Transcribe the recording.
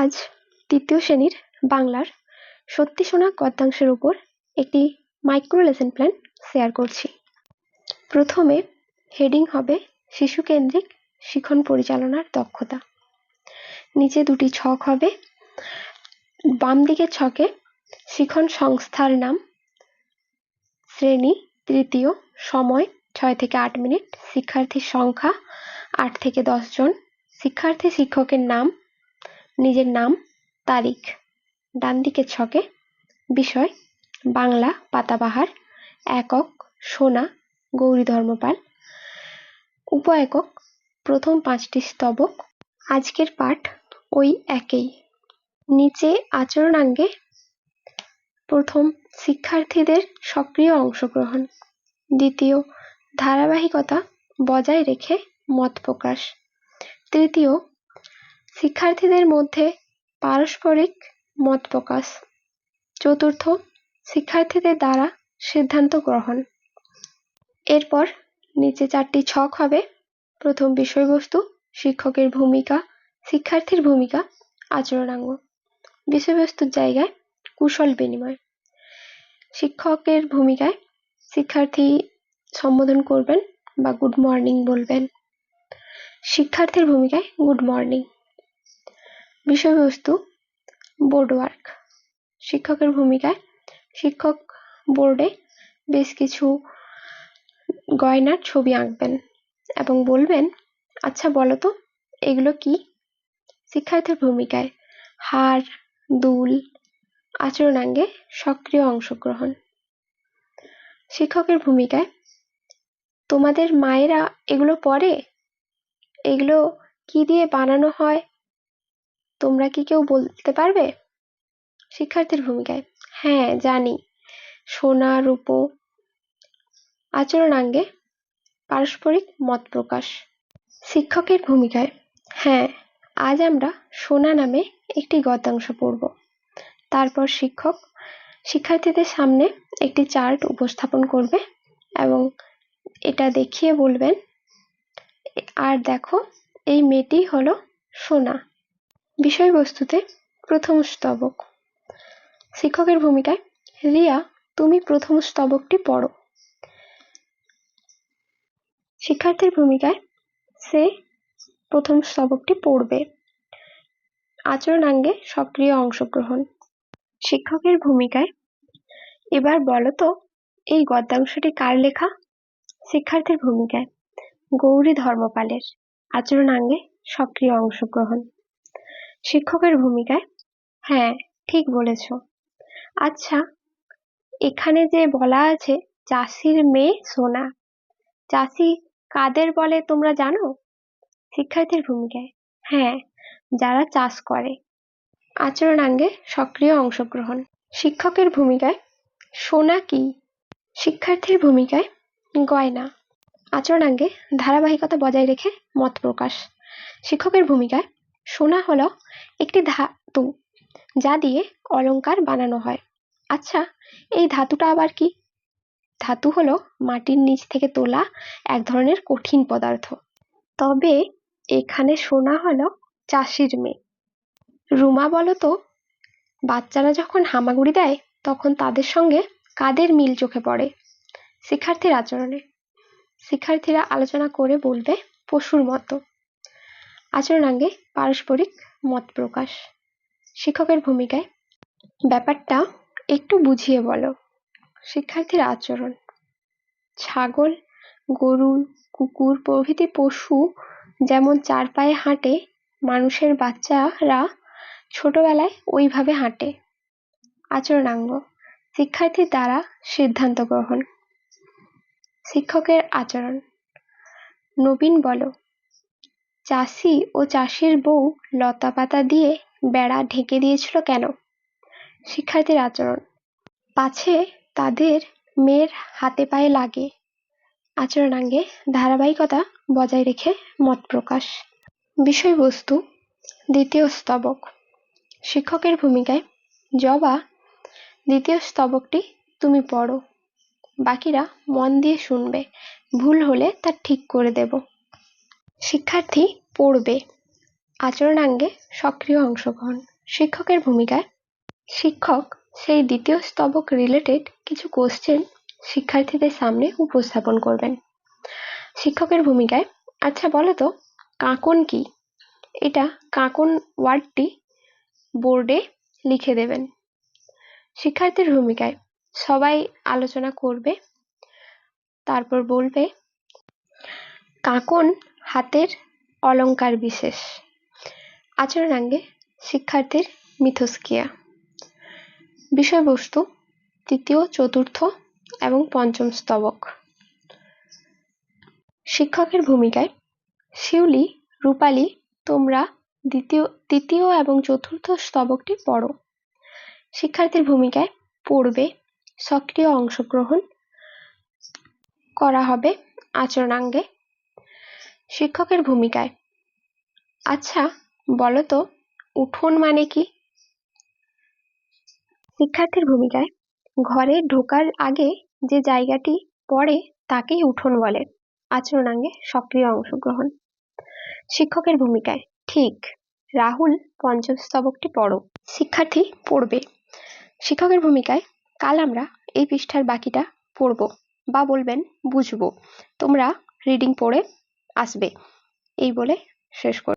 আজ তৃতীয় শ্রেণির বাংলার সত্যি শোনা গদ্যাংশের উপর একটি মাইক্রো লেসন প্ল্যান শেয়ার করছি। প্রথমে হেডিং হবে শিশুকেন্দ্রিক শিখন পরিচালনার দক্ষতা। নিচে দুটি ছক হবে। বাম দিকের ছকে শিখন সংস্থার নাম, শ্রেণি, তৃতীয়, সময়, ছয় থেকে আট মিনিট, শিক্ষার্থীর সংখ্যা, আট থেকে দশ জন, শিক্ষার্থী শিক্ষকের নাম নিজের নাম, তারিখ ডান দিকের ছকে, বিষয়, বাংলা, পাতাবাহার, একক, সোনা, গৌরী ধর্মপাল উপ একক প্রথম পাঁচটি স্তবক, আজকের পাঠ ওই একই। নিচে আচরণাঙ্গে প্রথম, শিক্ষার্থীদের সক্রিয় অংশগ্রহণ। দ্বিতীয়, ধারাবাহিকতা বজায় রেখে মত প্রকাশ। তৃতীয় শিক্ষার্থীদের মধ্যে পারস্পরিক মত প্রকাশ। চতুর্থ, শিক্ষার্থীদের দ্বারা সিদ্ধান্ত গ্রহণ। এরপর নিচে চারটি ছক হবে। প্রথম বিষয়বস্তু, শিক্ষকের ভূমিকা, শিক্ষার্থীর ভূমিকা, আচরণাঙ্গ। বিষয়বস্তুর জায়গায় কুশল বিনিময়। শিক্ষকের ভূমিকায় শিক্ষার্থী সম্বোধন করবেন বা গুড মর্নিং বলবেন। শিক্ষার্থীর ভূমিকায় গুড মর্নিং বিষয়বস্তু বোর্ড ওয়ার্ক শিক্ষকের ভূমিকায়, শিক্ষক বোর্ডে বেশ কিছু গয়নার ছবি আঁকবেন এবং বলবেন আচ্ছা বলো তো, এগুলো কি? শিক্ষার্থীর ভূমিকায়, হার, দুল, আচরণাঙ্গে সক্রিয় অংশগ্রহণ। শিক্ষকের ভূমিকায়, তোমাদের মায়েরা এগুলো পড়ে এগুলো কি দিয়ে বানানো হয়? তোমরা কি কেউ বলতে পারবে? শিক্ষার্থীর ভূমিকায়। হ্যাঁ জানি। সোনা, রূপো, আচরণাঙ্গে, পারস্পরিক মত প্রকাশ। শিক্ষকের ভূমিকায় হ্যাঁ আজ আমরা সোনা নামে একটি গদ্যাংশ পড়ব। তারপর শিক্ষক শিক্ষার্থীদের সামনে একটি চার্ট উপস্থাপন করবে এবং এটা দেখিয়ে বলবেন, আর দেখো, এই মেয়েটি হলো সোনা। বিষয়বস্তুতে প্রথম স্তবক। শিক্ষকের ভূমিকায়, রিয়া, তুমি প্রথম স্তবকটি পড়ো। শিক্ষার্থীর ভূমিকায়, সে প্রথম স্তবকটি পড়বে। আচরণাঙ্গে সক্রিয় অংশগ্রহণ। শিক্ষকের ভূমিকায়, এবার বলো তো, এই গদ্যাংশটি কার লেখা? শিক্ষার্থীর ভূমিকায়, গৌরী ধর্মপালের। আচরণাঙ্গে সক্রিয় অংশগ্রহণ। শিক্ষকের ভূমিকায়? হ্যাঁ ঠিক বলেছ। আচ্ছা এখানে যে বলা আছে, চাষির মেয়ে সোনা। চাষি কাদের বলে তোমরা জানো? শিক্ষার্থীর ভূমিকায়। হ্যাঁ যারা চাষ করে। আচরণাঙ্গে সক্রিয় অংশগ্রহণ। শিক্ষকের ভূমিকায়, সোনা কি? শিক্ষার্থীর ভূমিকায়, গয়না। আচরণাঙ্গে ধারাবাহিকতা বজায় রেখে মত প্রকাশ। শিক্ষকের ভূমিকায় সোনা হলো একটি ধাতু, যা দিয়ে অলঙ্কার বানানো হয়। আচ্ছা এই ধাতুটা আবার কি? ধাতু হলো মাটির নিচ থেকে তোলা এক ধরনের কঠিন পদার্থ। তবে এখানে সোনা হলো চাষির মেয়ে। রুমা বলো তো বাচ্চারা যখন হামাগুড়ি দেয়, তখন তাদের সঙ্গে কাদের মিল চোখে পড়ে? শিক্ষার্থীর আচরণে। শিক্ষার্থীরা আলোচনা করে বলবে, পশুর মতো। আচরণাঙ্গে পারস্পরিক মত প্রকাশ। শিক্ষকের ভূমিকায় ব্যাপারটা একটু বুঝিয়ে বলো। শিক্ষার্থীর আচরণ। ছাগল, গরু, কুকুর, প্রভৃতি পশু যেমন চার পায়ে হাঁটে, মানুষের বাচ্চারা ছোটবেলায় ওইভাবে হাঁটে। আচরণাঙ্গ। শিক্ষার্থীর দ্বারা সিদ্ধান্ত গ্রহণ। শিক্ষকের আচরণ। নবীন বলো চাষি ও চাষির বউ লতা পাতা দিয়ে বেড়া ঢেকে দিয়েছিল কেন? শিক্ষার্থীর আচরণ। পাছে তাদের মেয়ের হাতে পায়ে লাগে। আচরণাঙ্গে ধারাবাহিকতা বজায় রেখে মত প্রকাশ। বিষয়বস্তু দ্বিতীয় স্তবক। শিক্ষকের ভূমিকায় জবা, দ্বিতীয় স্তবকটি তুমি পড়ো। বাকিরা মন দিয়ে শুনবে। ভুল হলে তা ঠিক করে দেব। শিক্ষার্থী পড়বে আচরণাঙ্গে সক্রিয় অংশগ্রহণ। শিক্ষকের ভূমিকায় শিক্ষক সেই দ্বিতীয় স্তবক রিলেটেড কিছু কোশ্চেন শিক্ষার্থীদের সামনে উপস্থাপন করবেন। শিক্ষকের ভূমিকায় আচ্ছা বলো তো কাঁকন কি? এটা কাঁকন ওয়ার্ডটি বোর্ডে লিখে দেবেন। শিক্ষার্থীর ভূমিকায়, সবাই আলোচনা করবে, তারপর বলবে, কাঁকন হাতের অলংকার বিশেষ। আচরণাঙ্গে শিক্ষার্থীর মিথস্ক্রিয়া। বিষয়বস্তু তৃতীয়, চতুর্থ এবং পঞ্চম স্তবক। শিক্ষকের ভূমিকায় শিউলি, রূপালী, তোমরা দ্বিতীয়, তৃতীয় এবং চতুর্থ স্তবকটি পড়ো। শিক্ষার্থীর ভূমিকায় পড়বে সক্রিয় অংশগ্রহণ করা হবে আচরণাঙ্গে শিক্ষকের ভূমিকায়। আচ্ছা বলো তো উঠোন মানে কি? শিক্ষার্থীর ভূমিকায়, ঘরে ঢোকার আগে যে জায়গাটি পড়ে তাকেই উঠোন বলে, আচরণাঙ্গে সক্রিয় অংশগ্রহণ। শিক্ষকের ভূমিকায়, ঠিক, রাহুল পঞ্চম স্তবকটি পড়ো, শিক্ষার্থী পড়বে। শিক্ষকের ভূমিকায়, কাল আমরা এই পৃষ্ঠার বাকিটা পড়ব বা বলবেন বুঝব। তোমরা রিডিং পড়ে আসবে। এই বলে শেষ কর